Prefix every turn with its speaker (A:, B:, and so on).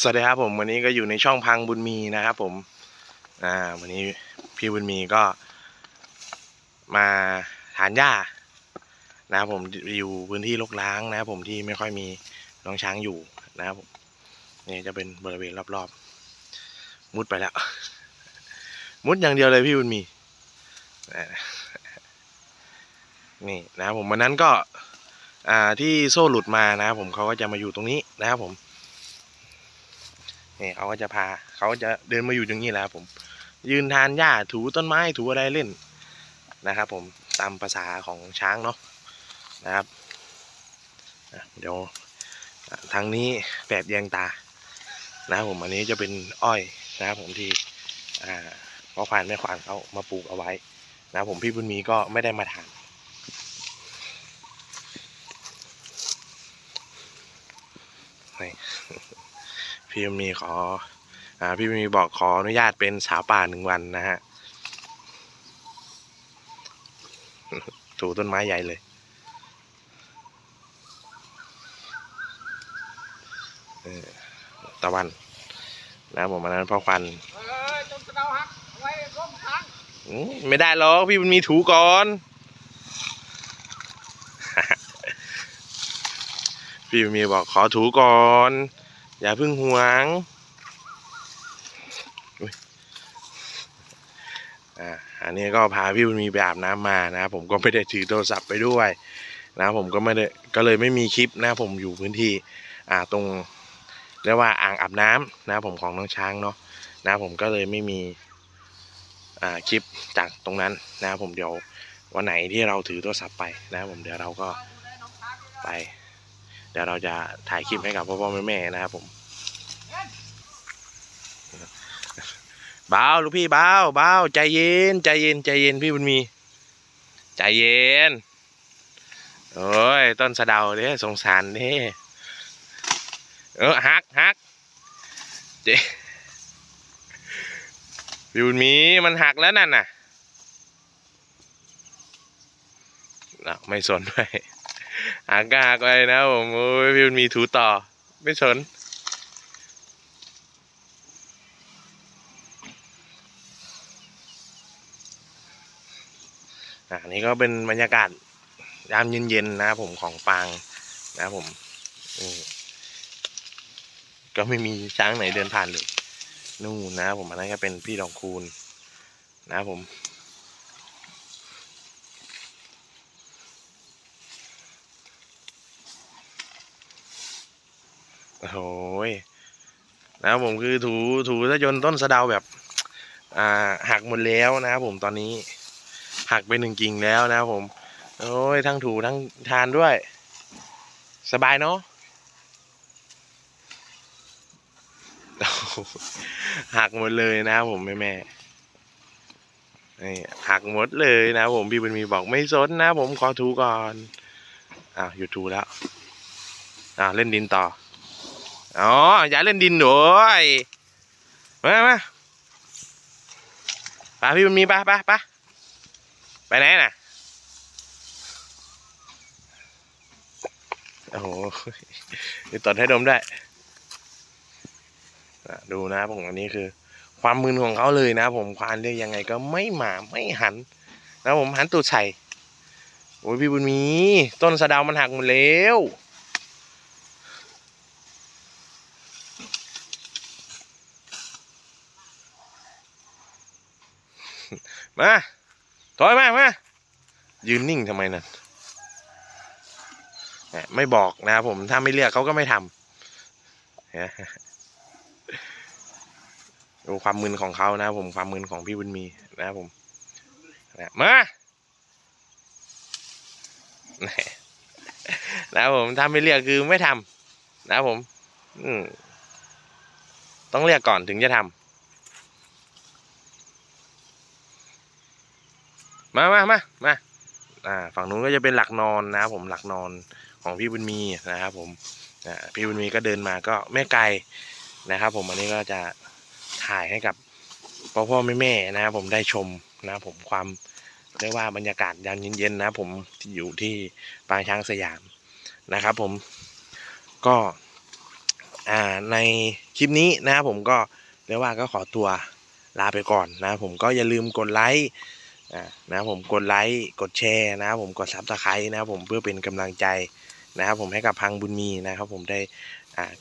A: สวัสดีครับผมวันนี้ก็อยู่ในช่องพังบุญมีนะครับผมอ่าวันนี้พี่บุญมีก็มาทานหญ้านะครับผมอยู่พื้นที่รกร้างนะครับผมที่ไม่ค่อยมีน้องช้างอยู่นะครับผมนี่จะเป็นบริเวณรอบๆ มุดไปแล้ว มุดอย่างเดียวเลยพี่บุญมีนี่นะครับผมวันนั้นก็อ่าที่โซ่หลุดมานะครับผมเขาก็จะมาอยู่ตรงนี้นะครับผม นี่เขาก็จะพาเขาจะเดินมาอยู่ตรงนี้แหล้วครับผม ยืนทานหญ้าถูต้นไม้ถูอะไรเล่นนะครับ ผมตามภาษาของช้างเนาะนะครับเดี๋ยวทางนี้แปดแยงตา นะครับผมอันนี้จะเป็นอ้อยนะครับผมที่พ่อควานแม่ควานเขามาปลูกเอาไว้ นะครับผมพี่บุญมีก็ไม่ได้มาทานนี่ พี่มีขออ่าพี่มีบอกขออนุญาตเป็นสาวป่าหนึ่งวันนะฮะถูต้นไม้ใหญ่เลยตะวันนะผมอันนั้นพ่อควัน
B: ไม่
A: ได้หรอกพี่บุญมีถูก่อน พี่มีบอกขอถูก่อน อย่าเพึ่งหวงอ่าอันนี้ก็พาพี่บุญมีไปอาบน้ำมานะผมก็ไม่ได้ถือโทรศัพท์ไปด้วยนะผมก็ไม่ได้ก็เลยไม่มีคลิปนะผมอยู่พื้นที่อ่าตรงเรียกว่าอ่างอาบน้ำนะผมของน้องช้างเนาะนะผมก็เลยไม่มีอ่าคลิปจากตรงนั้นนะผมเดี๋ยววันไหนที่เราถือโทรศัพท์ไปนะผมเดี๋ยวเราก็ไป ดี๋ยวเราจะถ่ายคลิปให้กับพ่อพ่อแม่แม่ๆนะครับผมเบาลูกพี่เบาเบาใจเย็น ใจเย็น ใจเย็นพี่บุญมี ใจเย็น โอ้ย ต้นสะเดาเด้สงสารเด้เออฮักฮักเจพี่บุญมีมันหักแล้วนั่นน่ะน่ะไม่สนด้วย หักก็หักไปนะผมโอ้ยพี่บุญมีถูต่อ ไม่สนอันนี้ก็เป็นบรรยากาศยามเย็นๆนะผมของปางนะผมก็ไม่มีช้างไหนเดินผ่านเลยนู่นนะผมอันนั้นก็เป็นพี่ดองคูณนะผม โอ้โหยนะครับผมคือถูถูซะจนต้นสะดาแบบ อ่าหักหมดแล้วนะครับผมตอนนี้ หักไปหนึ่งกิ่งแล้วนะครับผม โอ้ยทั้งถูทั้งทานด้วย สบายเนาะหักหมดเลยนะครับผมแม่แม่หักหมดเลยนะครับผมพี่บุญมีบอกไม่สนนะผมขอถูก่อนอ้าวหยุดถูแล้วอ้าเล่นดินต่อ อ๋ออย่าเล่นดินหน่อยมามาไปพี่บุญมีปไปไปไปไหนน่ะ โอ้โหมีตดให้ดมได้วยอะดูนะผมอันนี้คือ ความมึนของเขาเลยนะผมควานเรียกยังไงก็ไม่หมาไม่หัน นะผมหันตูดใส่โอ้ยพี่บุญมี ต้นสะดามันหักหมดแล้ว มาถอยมามายืนนิ่งทำไมนั่นไม่บอกนะครับผมถ้าไม่เรียกเขาก็ไม่ทำเห็นไหมดูความมึนของเขานะครับผมความมึนของพี่บุญมีนะครับผมมานะครับผมถ้าไม่เรียกคือไม่ทำนะครับผม อืมต้องเรียกก่อนถึงจะทำ มามามามาอ่าฝั่งนู้นก็จะเป็นหลักนอนนะครับผมหลักนอนของพี่บุญมีนะครับผมอ่าพี่บุญมีก็เดินมาก็ไม่ไกลนะครับ ผมอันนี้ก็จะถ่ายให้กับพ่อพ่อแม่แม่นะครับผมได้ชมนะครับผมความเรียกว่าบรรยากาศยามเย็นๆนะครับผมที่อยู่ที่ปางช้างสยามนะครับ ผมก็อ่าในคลิปนี้นะครับผมก็เรียกว่าก็ขอตัวลาไปก่อนนะครับผมก็อย่าลืมกดไลค์ นะครับผมกดไลค์กดแชร์นะครับผมกดซับสไครต์นะครับผมเพื่อเป็นกำลังใจนะครับผมให้กับพังบุญมีนะครับผมได้อ่า